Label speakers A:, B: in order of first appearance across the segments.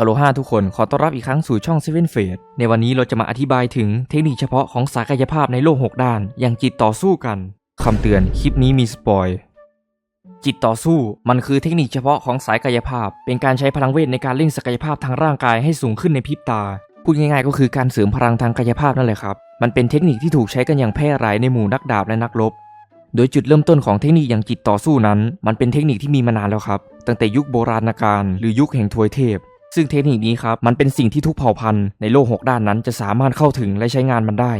A: อโลฮาทุกคนขอต้อนรับอีกครั้งสู่ช่อง Seven f a t e ในวันนี้เราจะมาอธิบายถึงเทคนิคเฉพาะของสายกายภาพในโลก 6 ด้าน อย่างจิตต่อสู้กัน คำเตือนคลิปนี้มีสปอย จิตต่อสู้มันคือเทคนิคเฉพาะของสายกายภาพ เป็นการใช้พลังเวทในการเร่งศักยภาพทางร่างกายให้สูงขึ้นในพริบตา พูดง่ายๆ ก็คือการเสริมพลังทางกายภาพนั่นแหละครับ มันเป็นเทคนิคที่ถูกใช้กันอย่างแพร่หลายในหมู่นักดาบและนักรบ โดยจุดเริ่มต้นของเทคนิคอย่างจิตต่อสู้นั้น มันเป็นเทคนิคที่มีมานานแล้วครับ ตั้งแต่ยุคโบราณกาลหรือยุคแห่งทวยเทพ ซึ่งเทคนิคนี้ครับมันเป็นสิ่งที่ทุกเผ่าพันธุ์ในโลกหกด้านนั้น จะสามารถเข้าถึงและใช้งานมันได้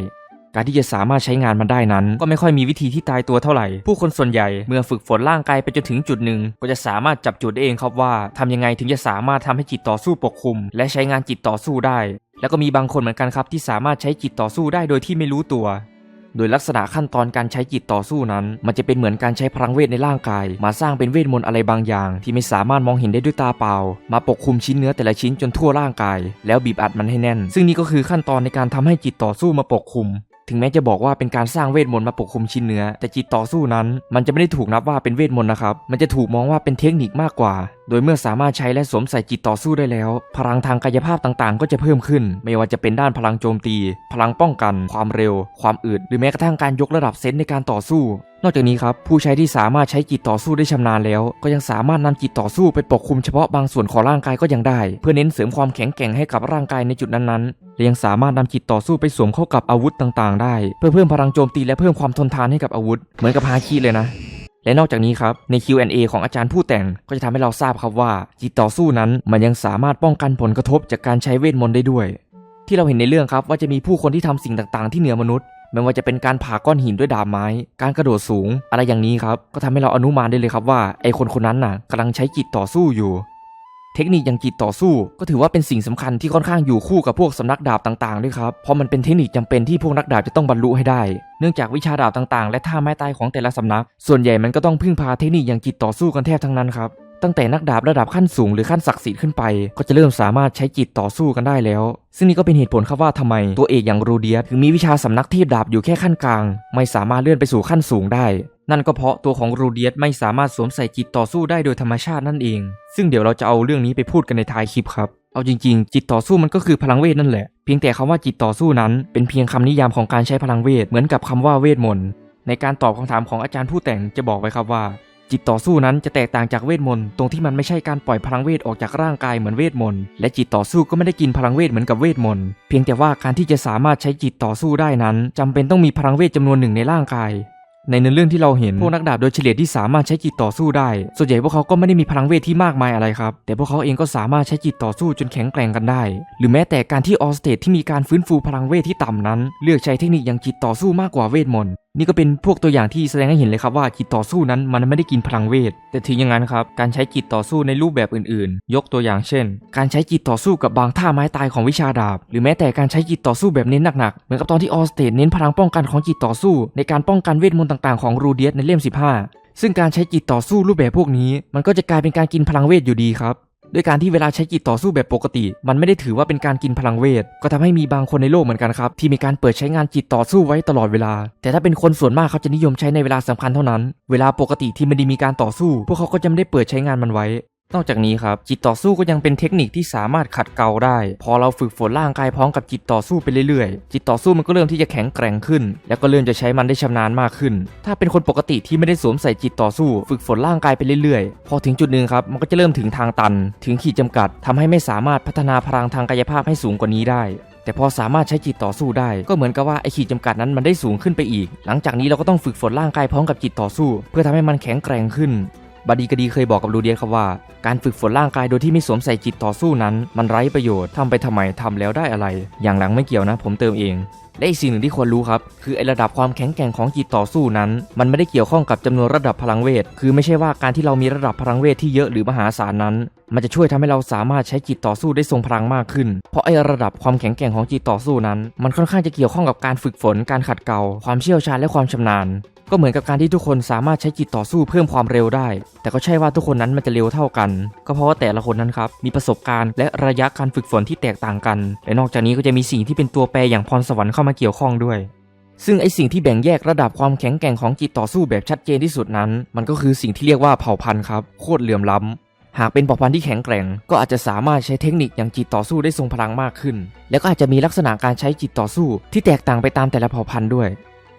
A: การที่จะสามารถใช้งานมันได้นั้น ก็ไม่ค่อยมีวิธีที่ตายตัวเท่าไหร่ ผู้คนส่วนใหญ่เมื่อฝึกฝนร่างกายไปจนถึงจุดหนึ่ง ก็จะสามารถจับจุดได้เองครับว่าทำยังไงถึงจะสามารถทำให้จิตต่อสู้ปกคลุม และใช้งานจิตต่อสู้ได้ แล้วก็มีบางคนเหมือนกันครับที่สามารถใช้จิตต่อสู้ได้โดยที่ไม่รู้ตัว โดยลักษณะขั้นตอนการใช้จิตต่อสู้นั้น มันจะเป็นเหมือนการใช้พลังเวทในร่างกาย มาสร้างเป็นเวทมนต์อะไรบางอย่าง ที่ไม่สามารถมองเห็นได้ด้วยตาเปล่า มาปกคลุมชิ้นเนื้อแต่ละชิ้นจนทั่วร่างกาย แล้วบีบอัดมันให้แน่น ซึ่งนี่ก็คือขั้นตอนในการทำให้จิตต่อสู้มาปกคลุมถึงแม้จะบอกว่าเป็นการสร้างเวทมนต์มาปกคลุมชิ้นเนื้อ แต่จิตต่อสู้นั้น มันจะไม่ได้ถูกนับว่าเป็นเวทมนต์นะครับ มันจะถูกมองว่าเป็นเทคนิคมากกว่า โดยเมื่อสามารถใช้และสวมใส่จิตต่อสู้ได้แล้ว พลังทางกายภาพต่างๆ ก็จะเพิ่มขึ้น ไม่ว่าจะเป็นด้านพลังโจมตี พลังป้องกัน ความเร็ว ความอึดหรือแม้กระทั่งการยกระดับเซนส์ในการต่อสู้ นอกจากนี้ครับผู้ใช้ที่สามารถใช้จิตต่อสู้ได้ชำนาญแล้ว ก็ยังสามารถนำจิตต่อสู้ไปปกคลุมเฉพาะบางส่วนของร่างกายก็ยังได้ เพื่อเน้นเสริมความแข็งแกร่งให้กับร่างกายในจุดนั้นๆและยังสามารถนำจิตต่อสู้ไปสวมเข้ากับอาวุธต่างๆ ได้ เพื่อเพิ่มพลังโจมตีและเพิ่มความทนทานให้กับอาวุธ เหมือนกับฮาคิเลยนะ และนอกจากนี้ครับใน Q&A ของอาจารย์ผู้แต่งก็จะทำให้เราทราบครับว่าจิตต่อสู้นั้นมันยังสามารถป้องกันผลกระทบจากการใช้เวทมนต์ได้ด้วย ที่เราเห็นในเรื่องครับว่าจะมีผู้คนที่ทำสิ่งต่างๆ ที่เหนือมนุษย์ไม่ว่าจะเป็นการผ่าก้อนหินด้วยดาบไม้ การกระโดดสูง อะไรอย่างนี้ครับ ก็ทำให้เราอนุมานได้เลยครับว่าไอคนคนนั้นน่ะกำลังใช้จิตต่อสู้อยู่ เทคนิคอย่างจิตต่อสู้ ก็ถือว่าเป็นสิ่งสำคัญที่ค่อนข้างอยู่คู่กับพวกสำนักดาบต่างๆด้วยครับ เพราะมันเป็นเทคนิคจำเป็นที่พวกนักดาบจะต้องบรรลุให้ได้ เนื่องจากวิชาดาบต่างๆ และท่าไม้ตายของแต่ละสำนัก ส่วนใหญ่มันก็ต้องพึ่งพาเทคนิคอย่างจิตต่อสู้กันแทบทั้งนั้นครับตั้งแต่นักดาบระดับขั้นสูงหรือขั้นศักดิ์สิทธิ์ขึ้นไป ก็จะเริ่มสามารถใช้จิตต่อสู้กันได้แล้ว ซึ่งนี่ก็เป็นเหตุผลครับว่าทำไมตัวเอกอย่างรูเดียถึงมีวิชาสำนักเทพดาบอยู่แค่ขั้นกลาง ไม่สามารถเลื่อนไปสู่ขั้นสูงได้ นั่นก็เพราะตัวของรูเดียสไม่สามารถสวมใส่จิตต่อสู้ได้โดยธรรมชาตินั่นเอง ซึ่งเดี๋ยวเราจะเอาเรื่องนี้ไปพูดกันในท้ายคลิปครับ เอาจริงๆ จิตต่อสู้มันก็คือพลังเวทนั่นแหละ เพียงแต่คำว่าจิตต่อสู้นั้น เป็นเพียงคำนิยามของการใช้พลังเวทเหมือนกับคำว่าเวทมนต์ ในการตอบคำถามของอาจารย์ผู้แต่งจะบอกไว้ครับว่า จิตต่อสู้นั้นจะแตกต่างจากเวทมนต์ตรงที่มันไม่ใช่การปล่อยพลังเวทออกจากร่างกายเหมือนเวทมนต์ และจิตต่อสู้ก็ไม่ได้กินพลังเวทเหมือนกับเวทมนต์ เพียงแต่ว่าการที่จะสามารถใช้จิตต่อสู้ได้นั้นจำเป็นต้องมีพลังเวทจำนวนหนึ่งในร่างกาย ในเนื้อเรื่องที่เราเห็นพวกนักดาบโดยเฉลี่ยที่สามารถใช้จิตต่อสู้ได้ ส่วนใหญ่พวกเขาก็ไม่ได้มีพลังเวทที่มากมายอะไรครับ แต่พวกเขาเองก็สามารถใช้จิตต่อสู้จนแข็งแกร่งกันได้ หรือแม้แต่การที่ออสเตทที่มีการฟื้นฟูพลังเวทที่ต่ำนั้น เลือกใช้เทคนิคอย่างจิตต่อสู้มากกว่าเวทมนต์ นี่ก็เป็นพวกตัวอย่างที่แสดงให้เห็นเลยครับว่าจิตต่อสู้นั้นมันไม่ได้กินพลังเวท แต่ถึงอย่างนั้นครับการใช้จิตต่อสู้ในรูปแบบอื่นๆ ยกตัวอย่างเช่น การใช้จิตต่อสู้กับบางท่าไม้ตายของวิชาดาบ หรือแม้แต่การใช้จิตต่อสู้แบบเน้นหนักๆ เหมือนกับตอนที่ออสเตทเน้นพลังป้องกันของจิตต่อสู้ ในการป้องกันเวทมนต์ต่างๆ ของรูเดียสในเล่ม 15 ซึ่งการใช้จิตต่อสู้รูปแบบพวกนี้ มันก็จะกลายเป็นการกินพลังเวทอยู่ดีครับ ด้วยการที่เวลาใช้จิตต่อสู้แบบปกติ มันไม่ได้ถือว่าเป็นการกินพลังเวท ก็ทำให้มีบางคนในโลกเหมือนกันครับ ที่มีการเปิดใช้งานจิตต่อสู้ไว้ตลอดเวลา แต่ถ้าเป็นคนส่วนมากเขาจะนิยมใช้ในเวลาสำคัญเท่านั้น เวลาปกติที่ไม่ได้มีการต่อสู้ พวกเขาก็จะไม่ได้เปิดใช้งานมันไว้ นอกจากนี้ครับจิตต่อสู้ก็ยังเป็นเทคนิคที่สามารถขัดเกลาได้ พอเราฝึกฝนร่างกายพร้อมกับจิตต่อสู้ไปเรื่อยๆ จิตต่อสู้มันก็เริ่มที่จะแข็งแกร่งขึ้น แล้วก็เริ่มจะใช้มันได้ชำนาญมากขึ้น ถ้าเป็นคนปกติที่ไม่ได้สวมใส่จิตต่อสู้ ฝึกฝนร่างกายไปเรื่อยๆ พอถึงจุดหนึ่งครับมันก็จะเริ่มถึงทางตัน ถึงขีดจำกัดทำให้ไม่สามารถพัฒนาพลังทางกายภาพให้สูงกว่านี้ได้แต่พอสามารถใช้จิตต่อสู้ได้ ก็เหมือนกับว่าไอขีดจำกัดนั้นมันได้สูงขึ้นไปอีก หลังจากนี้เราก็ต้องฝึกฝนร่างกายพร้อมกับจิตต่อสู้ เพื่อทำให้มันแข็งแกร่งขึ้น บาดีกดีเคยบอกกับลูเดียสครับว่า การฝึกฝนร่างกายโดยที่ไม่สวมใส่จิตต่อสู้นั้น มันไร้ประโยชน์ทำไปทำไมทำแล้วได้อะไร อย่างหลังไม่เกี่ยวนะ ผมเติมเอง และอีกสิ่งหนึ่งที่ควรรู้ครับ คือไอระดับความแข็งแกร่งของจิตต่อสู้นั้น มันไม่ได้เกี่ยวข้องกับจำนวนระดับพลังเวท คือไม่ใช่ว่าการที่เรามีระดับพลังเวทที่เยอะหรือมหาศาลนั้น มันจะช่วยทำให้เราสามารถใช้จิตต่อสู้ได้ทรงพลังมากขึ้น เพราะไอระดับความแข็งแกร่งของจิตต่อสู้นั้น มันค่อนข้างจะเกี่ยวข้องกับการฝึกฝน การขัดเกลาความเชี่ยวชาญและความชำนาญ ก็เหมือนกับการที่ทุกคนสามารถใช้จิตต่อสู้เพิ่มความเร็วได้ แต่ก็ใช่ว่าทุกคนนั้นมันจะเร็วเท่ากัน ก็เพราะว่าแต่ละคนนั้นครับมีประสบการณ์และระยะการฝึกฝนที่แตกต่างกัน และนอกจากนี้ก็จะมีสิ่งที่เป็นตัวแปรอย่างพรสวรรค์เข้ามาเกี่ยวข้องด้วย ซึ่งไอสิ่งที่แบ่งแยกระดับความแข็งแกร่งของจิตต่อสู้แบบชัดเจนที่สุดนั้น มันก็คือสิ่งที่เรียกว่าเผ่าพันธุ์ครับโคตรเหลื่อมล้ำหากเป็นเผ่าพันธุ์ที่แข็งแกร่ง ก็อาจจะสามารถใช้เทคนิคอย่างจิตต่อสู้ได้ทรงพลังมากขึ้น แล้วก็อาจจะมีลักษณะการใช้จิตต่อสู้ที่แตกต่างไปตามแต่ละเผ่าพันธุ์ด้วย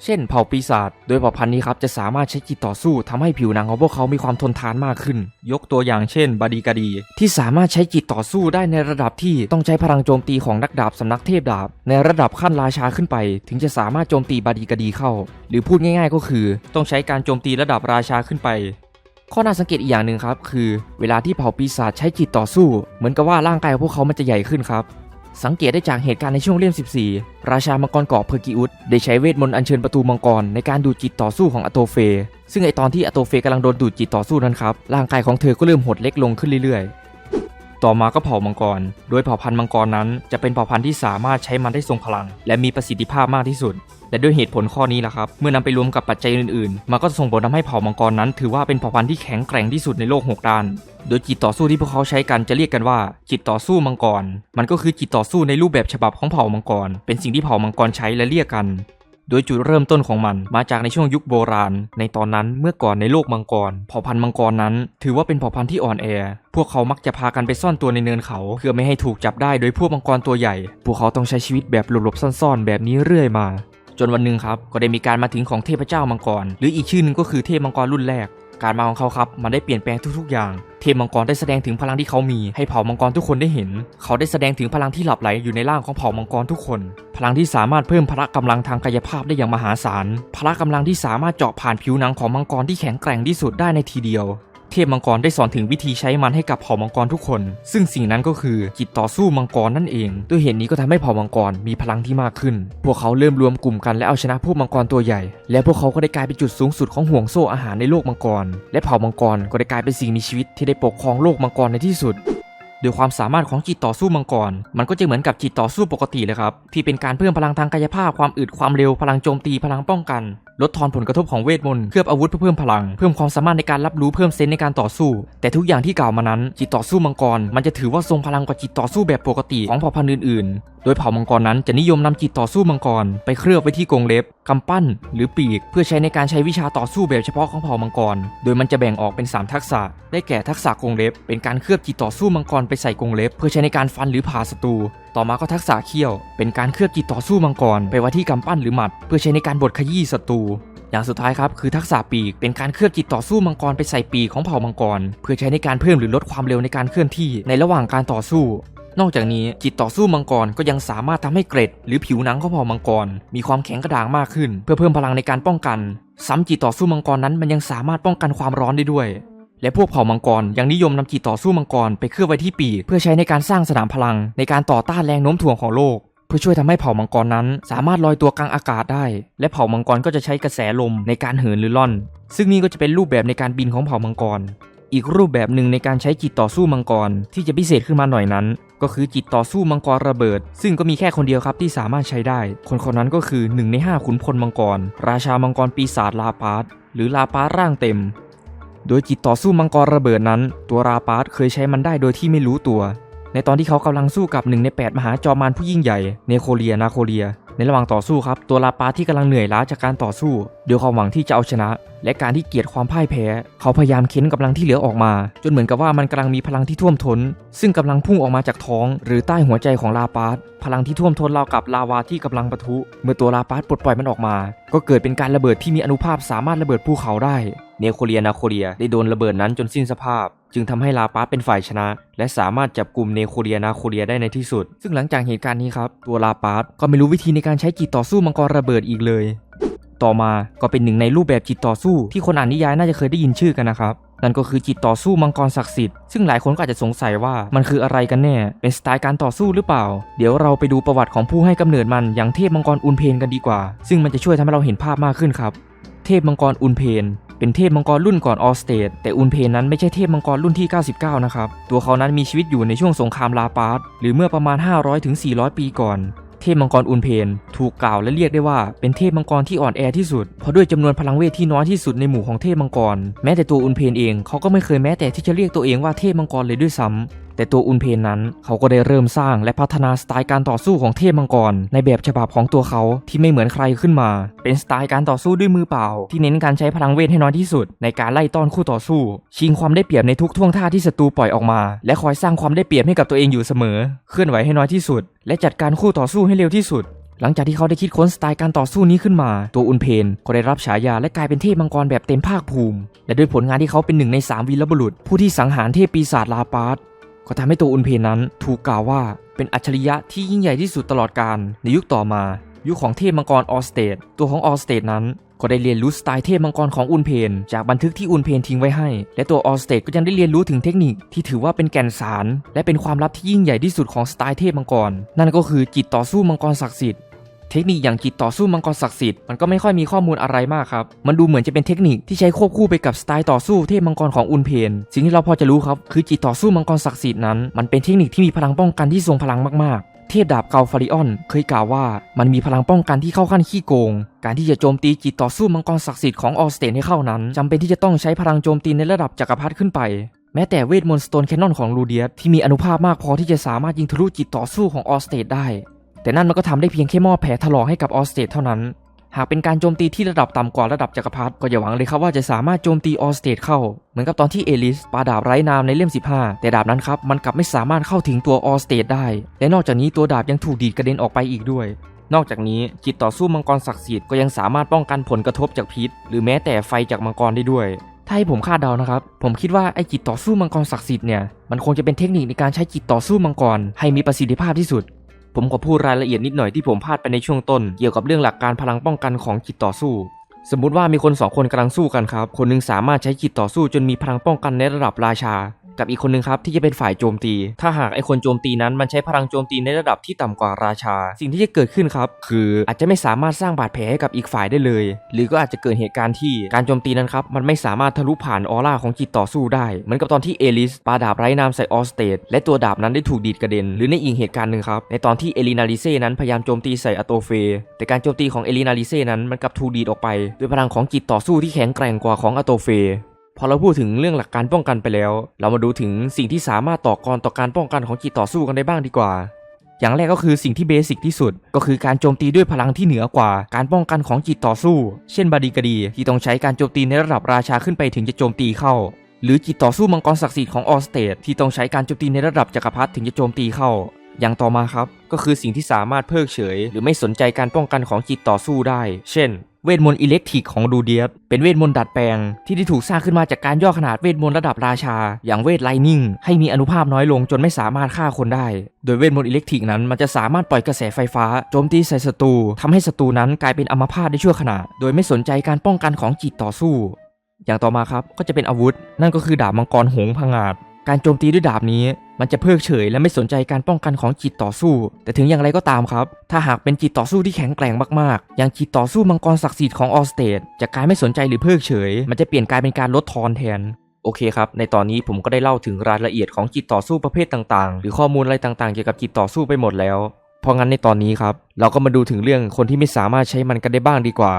A: เช่นเผ่าปีศาจ โดยเผ่าพันธุ์นี้ครับจะสามารถใช้จิตต่อสู้ทำให้ผิวหนังของพวกเขามีความทนทานมากขึ้น ยกตัวอย่างเช่น บาดีกาดี ที่สามารถใช้จิตต่อสู้ได้ในระดับที่ต้องใช้พลังโจมตีของนักดาบสำนักเทพดาบ ในระดับขั้นราชาขึ้นไป ถึงจะสามารถโจมตีบาดีกาดีเข้า หรือพูดง่าย ๆ ก็คือ ต้องใช้การโจมตีระดับราชาขึ้นไปข้อน่าสังเกตอีกอย่างหนึ่งครับ คือ เวลาที่เผ่าปีศาจใช้จิตต่อสู้ เหมือนกับว่าร่างกายของพวกเขามันจะใหญ่ขึ้นครับ สังเกตได้จากเหตุการณ์ในช่วงเล่ม 14 ราชามังกรเกาะเพอร์กิอุสได้ใช้เวทมนต์อัญเชิญประตูมังกรในการดูดจิตต่อสู้ของอโตเฟ ซึ่งไอตอนที่อโตเฟกำลังโดนดูดจิตต่อสู้นั้นครับ ร่างกายของเธอก็เริ่มหดเล็กลงขึ้นเรื่อยๆ ต่อมาก็เผ่ามังกร โดยเผ่าพันธุ์มังกรนั้น จะเป็นเผ่าพันธุ์ที่สามารถใช้มันได้ทรงพลัง และมีประสิทธิภาพมากที่สุดและด้วยเหตุผลข้อนี้แหละครับ เมื่อนำไปรวมกับปัจจัยอื่นๆ มันก็ส่งผลทำให้เผ่ามังกรนั้น ถือว่าเป็นเผ่าพันธุ์ที่แข็งแกร่งที่สุดในโลกหกด้าน โดยจิตต่อสู้ที่พวกเขาใช้กันจะเรียกกันว่า จิตต่อสู้มังกร มันก็คือจิตต่อสู้ในรูปแบบฉบับของเผ่ามังกร เป็นสิ่งที่เผ่ามังกรใช้และเรียกกัน โดยจุดเริ่มต้นของมันมาจากในช่วงยุคโบราณ ในตอนนั้นเมื่อก่อนในโลกมังกรเผ่าพันธุ์มังกรนั้น ถือว่าเป็นเผ่าพันธุ์ที่อ่อนแอ พวกเขามักจะพากันไปซ่อนตัวในเนินเขา เพื่อไม่ให้ถูกจับได้โดยพวกมังกรตัวใหญ่ พวกเขาต้องใช้ชีวิตแบบหลบๆซ่อนๆ แบบนี้เรื่อยมา จนวันหนึ่งครับก็ได้มีการมาถึงของเทพเจ้ามังกร หรืออีกชื่อหนึ่งก็คือเทพมังกรรุ่นแรก การมาของเขาครับมันได้เปลี่ยนแปลงทุกๆอย่างเทพมังกรได้แสดงถึงพลังที่เขามีให้เผ่ามังกรทุกคนได้เห็น เขาได้แสดงถึงพลังที่หลับไหลอยู่ในร่างของเผ่ามังกรทุกคน พลังที่สามารถเพิ่มพละกำลังทางกายภาพได้อย่างมหาศาล พละกำลังที่สามารถเจาะผ่านผิวหนังของมังกรที่แข็งแกร่งที่สุดได้ในทีเดียว เทพมังกรได้สอนถึงวิธีใช้มันให้กับเผ่ามังกรทุกคน ซึ่งสิ่งนั้นก็คือจิตต่อสู้มังกรนั่นเอง ด้วยเหตุนี้ก็ทำให้เผ่ามังกรมีพลังที่มากขึ้น พวกเขาเริ่มรวมกลุ่มกันและเอาชนะพวกมังกรตัวใหญ่ และพวกเขาก็ได้กลายเป็นจุดสูงสุดของห่วงโซ่อาหารในโลกมังกร และเผ่ามังกรก็ได้กลายเป็นสิ่งมีชีวิตที่ได้ปกครองโลกมังกรในที่สุด โดยความสามารถของจิตต่อสู้มังกร มันก็จะเหมือนกับจิตต่อสู้ปกติเลยครับ ที่เป็นการเพิ่มพลังทางกายภาพ ความอึด ความเร็ว พลังโจมตี พลังป้องกัน ลดทอนผลกระทบของเวทมนต์ เคลือบอาวุธเพื่อเพิ่มพลัง เพิ่มความสามารถในการรับรู้ เพิ่มเซนในการต่อสู้ แต่ทุกอย่างที่กล่าวมานั้น จิตต่อสู้มังกร มันจะถือว่าทรงพลังกว่าจิตต่อสู้แบบปกติของเผ่าพันธุ์อื่นๆ โดยเผ่ามังกรนั้นจะนิยมนำจิตต่อสู้มังกร ไปเคลือบไว้ที่กรงเล็บกำปั้น หรือปีก เพื่อใช้ในการใช้วิชาต่อสู้แบบเฉพาะของเผ่ามังกร โดยมันจะแบ่งออกเป็น 3 ทักษะ ได้แก่ทักษะกรงเล็บ เป็นการเคลือบจิตต่อสู้มังกรไปใส่กรงเล็บ เพื่อใช้ในการฟันหรือผ่าศัตรู ต่อมาก็ทักษะเขี้ยว เป็นการเคลือบจิตต่อสู้มังกร ไปไว้ที่กำปั้นหรือหมัด เพื่อใช้ในการบดขยี้ศัตรู อย่างสุดท้ายครับคือทักษะปีก เป็นการเคลือบจิตต่อสู้มังกรไปใส่ปีกของเผ่ามังกร เพื่อใช้ในการเพิ่มหรือลดความเร็วในการเคลื่อนที่ในระหว่างการต่อสู้นอกจากนี้จิตต่อสู้มังกรก็ยังสามารถทำให้เกร็ด หรือผิวหนังของเผ่ามังกร มีความแข็งกระด้างมากขึ้น เพื่อเพิ่มพลังในการป้องกัน ซ้ำจิตต่อสู้มังกรนั้นมันยังสามารถป้องกันความร้อนได้ด้วย และพวกเผ่ามังกรยังนิยมนำจิตต่อสู้มังกรไปเคลือบไว้ที่ปีกเพื่อใช้ในการสร้างสนามพลัง ในการต่อต้านแรงโน้มถ่วงของโลก เพื่อช่วยทำให้เผ่ามังกรนั้น สามารถลอยตัวกลางอากาศได้ และเผ่ามังกรก็จะใช้กระแสลมในการเหินหรือล่อน ซึ่งนี่ก็จะเป็นรูปแบบในการบินของเผ่ามังกร อีกรูปแบบหนึ่งในการใช้จิตต่อสู้มังกร ที่จะพิเศษขึ้นมาหน่อยนั้น ก็คือจิตต่อสู้มังกรระเบิด ซึ่งก็มีแค่คนเดียวครับที่สามารถใช้ได้ คนคนนั้นก็คือหนึ่งในห้าขุนพลมังกร ราชามังกรปีศาจลาปาร์ตหรือลาปาร์ร่างเต็ม โดยจิตต่อสู้มังกรระเบิดนั้น ตัวราปาร์ตเคยใช้มันได้โดยที่ไม่รู้ตัว ในตอนที่เขากำลังสู้กับหนึ่งใน 8 มหาจอมมารผู้ยิ่งใหญ่เนโคเลียนาโคเลีย ในระหว่างต่อสู้ครับ ตัวลาปาร์ตที่กำลังเหนื่อยล้าจากการต่อสู้ด้วยความหวังที่จะเอาชนะ และการที่เกลียดความพ่ายแพ้ เขาพยายามเค้นกำลังที่เหลือออกมา จนเหมือนกับว่ามันกำลังมีพลังที่ท่วมท้น ซึ่งกำลังพุ่งออกมาจากท้อง หรือใต้หัวใจของลาปาร์ตพลังที่ท่วมท้นราวกับลาวาที่กำลังปะทุ เมื่อตัวลาปาร์ตปลดปล่อยมันออกมา ก็เกิดเป็นการระเบิดที่มีอนุภาพสามารถระเบิดภูเขาได้ เนโคเลียนาโคเลียได้โดนระเบิดนั้นจนสิ้นสภาพ จึงทำให้ลาปาเป็นฝ่ายชนะ และสามารถจับกลุ่มเนโคเลียนาโคเลียได้ในที่สุด ซึ่งหลังจากเหตุการณ์นี้ครับ ตัวลาปาก็ไม่รู้วิธีในการใช้จิตต่อสู้มังกรระเบิดอีกเลย ต่อมาก็เป็นหนึ่งในรูปแบบจิตต่อสู้ที่คนอ่านนิยายน่าจะเคยได้ยินชื่อกันนะครับนั่นก็คือจิตต่อสู้มังกรศักดิ์สิทธิ์ซึ่งหลายคนก็อาจจะสงสัยว่ามันคืออะไรกันแน่ เป็นสไตล์การต่อสู้หรือเปล่า เดี๋ยวเราไปดูประวัติของผู้ให้กำเนิดมันอย่างเทพมังกรอุนเพนกันดีกว่า ซึ่งมันจะช่วยทำให้เราเห็นภาพมากขึ้นครับ เทพมังกรอุนเพน เป็นเทพมังกรรุ่นก่อนออสเตดแต่อุนเพนนั้นไม่ใช่เทพมังกรรุ่นที่ 99 นะครับ ตัวเขานั้นมีชีวิตอยู่ในช่วงสงครามลาปาร์ตหรือเมื่อประมาณ 500-400 ปีก่อน เทพมังกรอุนเพน ถูกกล่าวและเรียกได้ว่าเป็นเทพมังกรที่อ่อนแอที่สุด เพราะด้วยจำนวนพลังเวทที่น้อยที่สุดในหมู่ของเทพมังกร แม้แต่ตัวอุนเพนเองเขาก็ไม่เคยแม้แต่ที่จะเรียกตัวเองว่าเทพมังกรเลยด้วยซ้ำ แต่ตัวอุนเพนนั้นเขาก็ได้เริ่มสร้างและพัฒนาสไตล์การต่อสู้ของเทพมังกร ในแบบฉบับของตัวเขาที่ไม่เหมือนใครขึ้นมา เป็นสไตล์การต่อสู้ด้วยมือเปล่า ที่เน้นการใช้พลังเวทให้น้อยที่สุด ในการไล่ต้อนคู่ต่อสู้ ชิงความได้เปรียบในทุกท่วงท่าที่ศัตรูปล่อยออกมา และคอยสร้างความได้เปรียบให้กับตัวเองอยู่เสมอ เคลื่อนไหวให้น้อยที่สุด และจัดการคู่ต่อสู้ให้เร็วที่สุดหลังจากที่เขาได้คิดค้นสไตล์การต่อสู้นี้ขึ้นมา ตัวอุนเพนก็ได้รับฉายาและกลายเป็นเทพมังกรแบบเต็มภาคภูมิ และด้วยผลงานที่เขาเป็นหนึ่งในสามวีรบุรุษ ผู้ที่สังหารเทพปีศาจลาปาร์ต ก็ทำให้ตัวอุนเพนนั้นถูกกล่าวว่าเป็นอัจฉริยะที่ยิ่งใหญ่ที่สุดตลอดกาลในยุคต่อมา ยุคของเทพมังกรออสเตดตัวของออสเตดนั้นก็ได้เรียนรู้สไตล์เทพมังกรของอุนเพน จากบันทึกที่อุนเพนทิ้งไว้ให้ และตัวออสเตดก็ยังได้เรียนรู้ถึงเทคนิคที่ถือว่าเป็นแก่นสาร และเป็นความลับที่ยิ่งใหญ่ที่สุดของสไตล์เทพมังกร นั่นก็คือจิตต่อสู้มังกรศักดิ์สิทธิ์ เทคนิคอย่างจิตต่อสู้มังกรศักดิ์สิทธิ์มันก็ไม่ค่อยมีข้อมูลอะไรมากครับ มันดูเหมือนจะเป็นเทคนิคที่ใช้ควบคู่ไปกับสไตล์ต่อสู้เทพมังกรของอุนเพน สิ่งที่เราพอจะรู้ครับคือจิตต่อสู้มังกรศักดิ์สิทธิ์นั้นมันเป็นเทคนิคที่มีพลังป้องกันที่ทรงพลังมากๆ เทพดาบเกาฟาริออน เคยกล่าวว่ามันมีพลังป้องกันที่เข้าขั้นขี้โกง การที่จะโจมตีจิตต่อสู้มังกรศักดิ์สิทธิ์ของออสเตนให้เข้านั้นจำเป็นที่จะต้องใช้พลังโจมตีในระดับจักรพรรดิขึ้นไปแม้แต่เวทมนต์สโตนแคนนอนของลูเดียสที่มีอนุภาพมากพอที่จะสามารถยิงทะลุจิตต่อสู้ของออสเตดได้ แต่นั่นมันก็ทำได้เพียงแค่มอบแผลถลอกให้กับออสเตดเท่านั้น หากเป็นการโจมตีที่ระดับต่ำกว่าระดับจักรพรรดิก็อย่าหวังเลยครับว่าจะสามารถโจมตีออสเตดเข้า เหมือนกับตอนที่เอลิสปาดาบไร้นามในเล่ม 15 แต่ดาบนั้นครับมันกลับไม่สามารถเข้าถึงตัวออสเตดได้ และนอกจากนี้ตัวดาบยังถูกดีดกระเด็นออกไปอีกด้วยนอกจากนี้จิตต่อสู้มังกรศักดิ์สิทธิ์ก็ยังสามารถป้องกันผลกระทบจากพิษ หรือแม้แต่ไฟจากมังกรได้ด้วย ถ้าให้ผมคาดเดานะครับ ผมคิดว่าไอ้จิตต่อสู้มังกรศักดิ์สิทธิ์เนี่ยมันคงจะเป็นเทคนิคในการใช้จิตต่อสู้มังกรให้มีประสิทธิภาพที่สุด ผมขอพูดรายละเอียดนิดหน่อยที่ผมพลาดไปในช่วงต้น เกี่ยวกับเรื่องหลักการพลังป้องกันของจิตต่อสู้ สมมุติว่ามีคนสองคนกำลังสู้กันครับ คนหนึงสามารถใช้จิตต่อสู้จนมีพลังป้องกันในระดับราชา กับอีกคนหนึงครับที่จะเป็นฝ่ายโจมตี ถ้าหากไอคนโจมตีนั้นมันใช้พลังโจมตีในระดับที่ต่ำกว่าราชา สิ่งที่จะเกิดขึ้นครับคืออาจจะไม่สามารถสร้างบาดแผลให้กับอีกฝ่ายได้เลย หรือก็อาจจะเกิดเหตุการณ์ที่การโจมตีนั้นครับมันไม่สามารถทะลุผ่านออร่าของจิตต่อสู้ได้เหมือนกับตอนที่เอลิสปาดาบไร้นามใส่ออสเตดและตัวดาบนั้นได้ถูกดีดกระเด็น หรือในอีกเหตุการณ์หนึ่งครับในตอนที่เอลินาลิเซ่นั้นพยายามโจมตีใส่อโตเฟ แต่การโจมตีของเอลินาลิเซ่นั้นมันกลับถูกดีดออกไปด้วยพลังของจิตต่อสู้ที่แข็งแกร่งกว่าของอโตเฟ พอเราพูดถึงเรื่องหลักการป้องกันไปแล้ว เรามาดูถึงสิ่งที่สามารถต่อกรต่อการป้องกันของจิตต่อสู้กันได้บ้างดีกว่า อย่างแรกก็คือสิ่งที่เบสิกที่สุด ก็คือการโจมตีด้วยพลังที่เหนือกว่า การป้องกันของจิตต่อสู้ เช่นบาดีกดี ที่ต้องใช้การโจมตีในระดับราชาขึ้นไปถึงจะโจมตีเข้า หรือจิตต่อสู้มังกรศักดิ์สิทธิ์ของออสเตดที่ต้องใช้การโจมตีในระดับจักรพรรดิถึงจะโจมตีเข้า อย่างต่อมาครับ ก็คือสิ่งที่สามารถเพิกเฉย หรือไม่สนใจการป้องกันของจิตต่อสู้ได้ เช่น เวทมนต์อิเล็กทริกของดูเดียสเป็นเวทมนต์ดัดแปลง ที่ได้ถูกสร้างขึ้นมาจากการย่อขนาดเวทมนต์ระดับราชา อย่างเวทไลนิ่งให้มีอนุภาพน้อยลงจนไม่สามารถฆ่าคนได้ โดยเวทมนต์อิเล็กทริกนั้นมันจะสามารถปล่อยกระแสไฟฟ้าโจมตีใส่ศัตรูทำให้ศัตรูนั้นกลายเป็นอัมพาตได้ชั่วขณะ โดยไม่สนใจการป้องกันของจิตต่อสู้ อย่างต่อมาครับก็จะเป็นอาวุธ นั่นก็คือดาบมังกรหงผงาดการโจมตีด้วยดาบนี้ มันจะเพิกเฉยและไม่สนใจการป้องกันของจิตต่อสู้ แต่ถึงอย่างไรก็ตามครับ ถ้าหากเป็นจิตต่อสู้ที่แข็งแกร่งมากๆ อย่างจิตต่อสู้มังกรศักดิ์สิทธิ์ของออสเตดจากการไม่สนใจหรือเพิกเฉย มันจะเปลี่ยนกลายเป็นการลดทอนแทนโอเคครับ ในตอนนี้ผมก็ได้เล่าถึงรายละเอียดของจิตต่อสู้ประเภทต่างๆ หรือข้อมูลอะไรต่างๆ เกี่ยวกับจิตต่อสู้ไปหมดแล้ว เพราะงั้นในตอนนี้ครับ เราก็มาดูถึงเรื่องคนที่ไม่สามารถใช้มันกันได้บ้างดีกว่า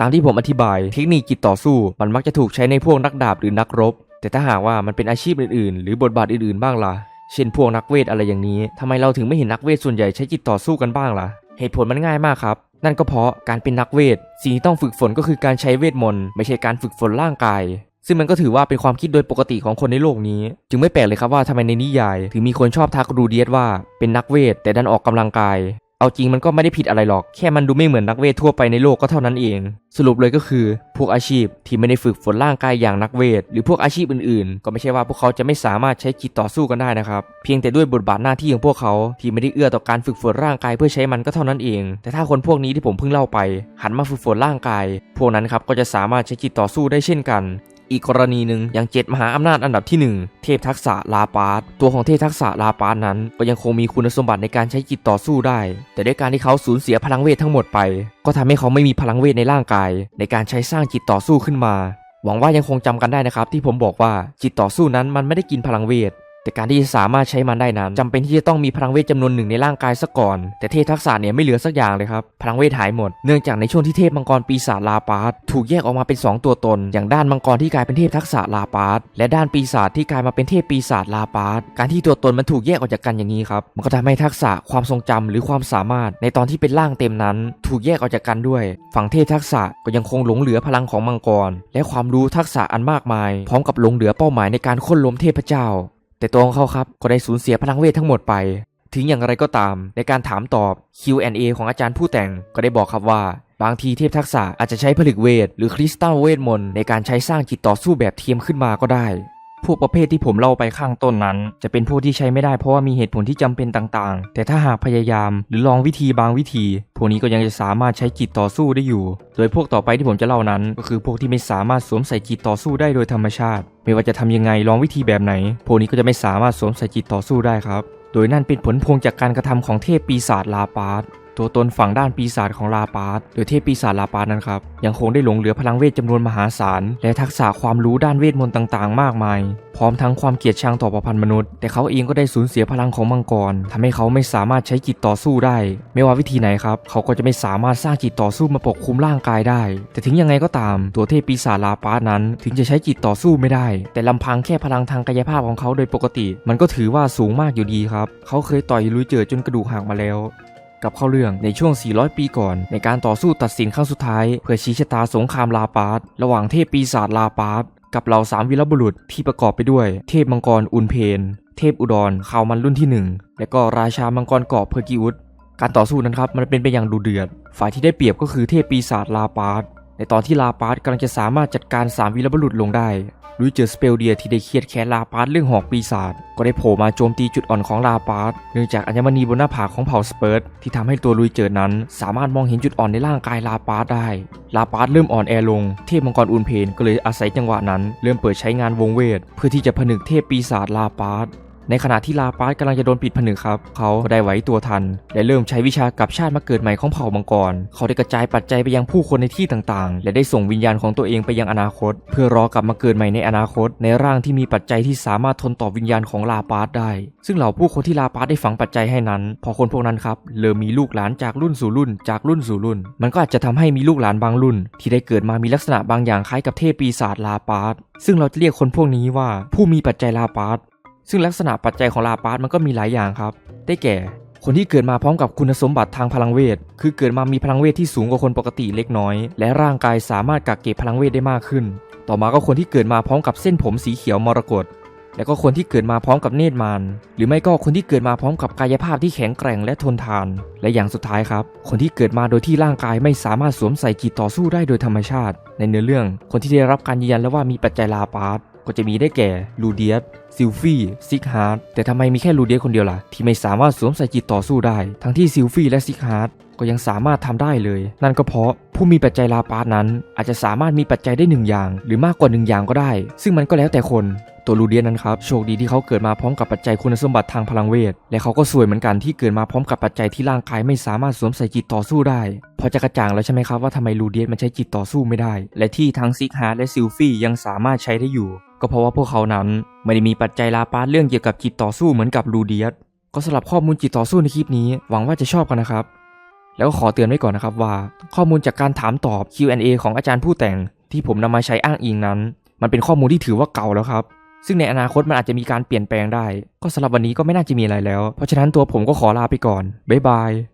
A: ตามที่ผมอธิบาย เทคนิคจิตต่อสู้ มันมักจะถูกใช้ในพวกนักดาบหรือนักรบ แต่ถ้าหากว่ามันเป็นอาชีพอื่นๆ หรือบทบาทอื่นๆบ้างล่ะ เช่นพวกนักเวทอะไรอย่างนี้ทำไมเราถึงไม่เห็นนักเวทส่วนใหญ่ใช้จิตต่อสู้กันบ้างล่ะ เหตุผลมันง่ายมากครับ นั่นก็เพราะการเป็นนักเวท สิ่งที่ต้องฝึกฝนก็คือการใช้เวทมนต์ไม่ใช่การฝึกฝนร่างกายซึ่งมันก็ถือว่าเป็นความคิดโดยปกติของคนในโลกนี้ จึงไม่แปลกเลยครับว่าทำไมในนิยาย ถึงมีคนชอบทักรูเดียสว่าเป็นนักเวทแต่ดันออกกำลังกาย เอาจริงมันก็ไม่ได้ผิดอะไรหรอก แค่มันดูไม่เหมือนนักเวททั่วไปในโลกก็เท่านั้นเอง สรุปเลยก็คือ พวกอาชีพที่ไม่ได้ฝึกฝนร่างกายอย่างนักเวท หรือพวกอาชีพอื่นๆ ก็ไม่ใช่ว่าพวกเขาจะไม่สามารถใช้จิตต่อสู้กันได้นะครับ เพียงแต่ด้วยบทบาทหน้าที่ของพวกเขาที่ไม่ได้เอื้อต่อการฝึกฝนร่างกายเพื่อใช้มันก็เท่านั้นเอง แต่ถ้าคนพวกนี้ที่ผมเพิ่งเล่าไป หันมาฝึกฝนร่างกาย พวกนั้นครับก็จะสามารถใช้จิตต่อสู้ได้เช่นกัน อีกกรณีหนึ่งอย่างเจ็ดมหาอำนาจอันดับที่ 1 เทพทักษะลาปาร์ตตัวของเทพทักษะลาปาร์ตนั้น ก็ยังคงมีคุณสมบัติในการใช้จิตต่อสู้ได้ แต่ด้วยการที่เขาสูญเสียพลังเวททั้งหมดไป ก็ทำให้เขาไม่มีพลังเวทในร่างกาย ในการใช้สร้างจิตต่อสู้ขึ้นมา หวังว่ายังคงจำกันได้นะครับที่ผมบอกว่าจิตต่อสู้นั้นมันไม่ได้กินพลังเวท แต่การที่จะสามารถใช้มันได้นั้นจำเป็นที่จะต้องมีพลังเวทจำนวนหนึ่งในร่างกายซะก่อน แต่เทพทักษะเนี่ยไม่เหลือสักอย่างเลยครับ พลังเวทหายหมด เนื่องจากในช่วงที่เทพมังกรปีศาจลาปาร์ตถูกแยกออกมาเป็น 2 ตัวตน อย่างด้านมังกรที่กลายเป็นเทพทักษะลาปาร์ตและด้านปีศาจที่กลายมาเป็นเทพปีศาจลาปาร์ตการที่ตัวตนมันถูกแยกออกจากกันอย่างนี้ครับ มันก็ทำให้ทักษะความทรงจำหรือความสามารถในตอนที่เป็นร่างเต็มนั้น ถูกแยกออกจากกันด้วย ฝั่งเทพทักษะก็ยังคงหลงเหลือพลังของมังกร และความรู้ทักษะอันมากมาย พร้อมกับหลงเหลือเป้าหมายในการค้นล้มเทพเจ้า แต่ตัวของเขาครับก็ได้สูญเสียพลังเวททั้งหมดไป ถึงอย่างไรก็ตาม ในการถามตอบ Q&A ของอาจารย์ผู้แต่งก็ได้บอกครับว่า บางทีเทพทักษะอาจจะใช้ผลึกเวท หรือคริสตัลเวทมนต์ในการใช้สร้างจิตต่อสู้แบบเทียมขึ้นมาก็ได้ พวกประเภทที่ผมเล่าไปข้างต้นนั้น จะเป็นพวกที่ใช้ไม่ได้เพราะว่ามีเหตุผลที่จำเป็นต่างๆ แต่ถ้าหากพยายามหรือลองวิธีบางวิธี พวกนี้ก็ยังจะสามารถใช้จิตต่อสู้ได้อยู่ โดยพวกต่อไปที่ผมจะเล่านั้น ก็คือพวกที่ไม่สามารถสวมใส่จิตต่อสู้ได้โดยธรรมชาติ ไม่ว่าจะทำยังไงลองวิธีแบบไหน พวกนี้ก็จะไม่สามารถสวมใส่จิตต่อสู้ได้ครับ โดยนั่นเป็นผลพวงจากการกระทำของเทพปีศาจลาปาร์ ตัวตนฝั่งด้านปีศาจของลาปาร์ตโดยเทพปีศาจลาปาร์ตนั้นครับยังคงได้หลงเหลือพลังเวทจำนวนมหาศาล และทักษะความรู้ด้านเวทมนต์ต่างๆ มากมาย พร้อมทั้งความเกลียดชังต่อประพันธ์มนุษย์ แต่เขาเองก็ได้สูญเสียพลังของมังกรทำให้เขาไม่สามารถใช้จิตต่อสู้ได้ ไม่ว่าวิธีไหนครับ เขาก็จะไม่สามารถสร้างจิตต่อสู้มาปกคุมร่างกายได้ แต่ถึงยังไงก็ตาม ตัวเทพปีศาจลาปาร์ตนั้น ถึงจะใช้จิตต่อสู้ไม่ได้ แต่ลำพังแค่พลังทางกายภาพของเขาโดยปกติ มันก็ถือว่าสูงมากอยู่ดีครับ เขาเคยต่อยลุยเจอจนกระดูกหักมาแล้ว กับเข้าเรื่องในช่วง 400 ปีก่อน ในการต่อสู้ตัดสินครั้งสุดท้าย เพื่อชี้ชะตาสงครามลาปาร์ตระหว่างเทพปีศาจลาปาร์ตกับเหล่าสามวีรบุรุษที่ประกอบไปด้วย เทพมังกรอุนเพน เทพอุดรข่าวมันรุ่นที่ 1 และก็ราชามังกรเกาะเพอร์กิอุสการต่อสู้นั้นครับมันเป็นไปอย่างดูเดือด ฝ่ายที่ได้เปรียบก็คือเทพปีศาจลาปาร์ต ในตอนที่ลาปาร์ตกำลังจะสามารถจัดการสามวีรบุรุษลงได้ลุยเจอสเปลเดียที่ได้เครียดแค้นลาปาร์ตเรื่องหอกปีศาจก็ได้โผล่มาโจมตีจุดอ่อนของลาปาร์ตเนื่องจากอัญมณีบนหน้าผากของเผ่าสเปิร์ตที่ทำให้ตัวลุยเจอนั้น สามารถมองเห็นจุดอ่อนในร่างกายลาปาร์ตได้ ลาปาร์ตเริ่มอ่อนแอลง เทพมังกรอุนเพนก็เลยอาศัยจังหวะนั้น เริ่มเปิดใช้งานวงเวท เพื่อที่จะผนึกเทพปีศาจลาปาร์ต ในขณะที่ลาปาร์ตกำลังจะโดนปิดผนึกครับเขาได้ไหวตัวทันและเริ่มใช้วิชากับชาติมาเกิดใหม่ของเผ่ามังกร เขาได้กระจายปัจจัยไปยังผู้คนในที่ต่างๆ และได้ส่งวิญญาณของตัวเองไปยังอนาคต เพื่อรอกลับมาเกิดใหม่ในอนาคต ในร่างที่มีปัจจัยที่สามารถทนต่อวิญญาณของลาปาร์ตได้ ซึ่งเหล่าผู้คนที่ลาปาร์ตได้ฝังปัจจัยให้นั้น พอคนพวกนั้นครับเริ่มมีลูกหลานจากรุ่นสู่รุ่น จากรุ่นสู่รุ่น มันก็อาจจะทำให้มีลูกหลานบางรุ่น ที่ได้เกิดมามีลักษณะบางอย่างคล้ายกับเทพปีศาจลาปาร์ตซึ่งเราจะเรียกคนพวกนี้ว่าผู้มีปัจจัยลาปาร์ต ซึ่งลักษณะปัจจัยของลาปาร์ตมันก็มีหลายอย่างครับ ได้แก่ คนที่เกิดมาพร้อมกับคุณสมบัติทางพลังเวท คือเกิดมามีพลังเวทที่สูงกว่าคนปกติเล็กน้อย และร่างกายสามารถกักเก็บพลังเวทได้มากขึ้น ต่อมาก็คนที่เกิดมาพร้อมกับเส้นผมสีเขียวมรกตแล้วก็คนที่เกิดมาพร้อมกับเนตรมารหรือไม่ก็คนที่เกิดมาพร้อมกับกายภาพที่แข็งแกร่งและทนทาน และอย่างสุดท้ายครับ คนที่เกิดมาโดยที่ร่างกายไม่สามารถสวมใส่จิตต่อสู้ได้โดยธรรมชาติ ในเนื้อเรื่อง คนที่ได้รับการยืนยันแล้วว่ามีปัจจัยลาปาร์ตก็จะมีได้แก่ลูเดียส ซิลฟี่ซิกฮาร์ดแต่ทำไมมีแค่ลูเดียคนเดียวล่ะ ที่ไม่สามารถสวมใส่จิตต่อสู้ได้ ทั้งที่ซิลฟี่และซิกฮาร์ดก็ยังสามารถทำได้เลย นั่นก็เพราะผู้มีปัจจัยลาปาร์ตนั้น อาจจะสามารถมีปัจจัยได้หนึ่งอย่าง หรือมากกว่าหนึ่งอย่างก็ได้ ซึ่งมันก็แล้วแต่คนตัวลูเดียนนั้นครับโชคดีที่เขาเกิดมาพร้อมกับปัจจัยคุณสมบัติทางพลังเวท และเขาก็สวยเหมือนกันที่เกิดมาพร้อมกับปัจจัยที่ร่างกายไม่สามารถสวมใส่จิตต่อสู้ได้ พอจะกระจ่างแล้วใช่ไหมครับว่าทำไมลูเดียนมันใช้จิตต่อสู้ไม่ได้ และที่ทั้งซิกฮาร์ดและซิลฟี่ยังสามารถใช้ได้อยู่ ก็เพราะว่าพวกเขานั้นไม่ได้มีปัจจัยลาปาเรื่องเกี่ยวกับจิตต่อสู้เหมือนกับลูเดียสก็สำหรับข้อมูลจิตต่อสู้ในคลิปนี้ หวังว่าจะชอบกันนะครับ แล้วก็ขอเตือนไว้ก่อนนะครับว่า ข้อมูลจากการถามตอบ Q&A ของอาจารย์ผู้แต่ง ที่ผมนำมาใช้อ้างอิงนั้น มันเป็นข้อมูลที่ถือว่าเก่าแล้วครับ ซึ่งในอนาคตมันอาจจะมีการเปลี่ยนแปลงได้ ก็สำหรับวันนี้ก็ไม่น่าจะมีอะไรแล้ว เพราะฉะนั้นตัวผมก็ขอลาไปก่อนบ๊ายบาย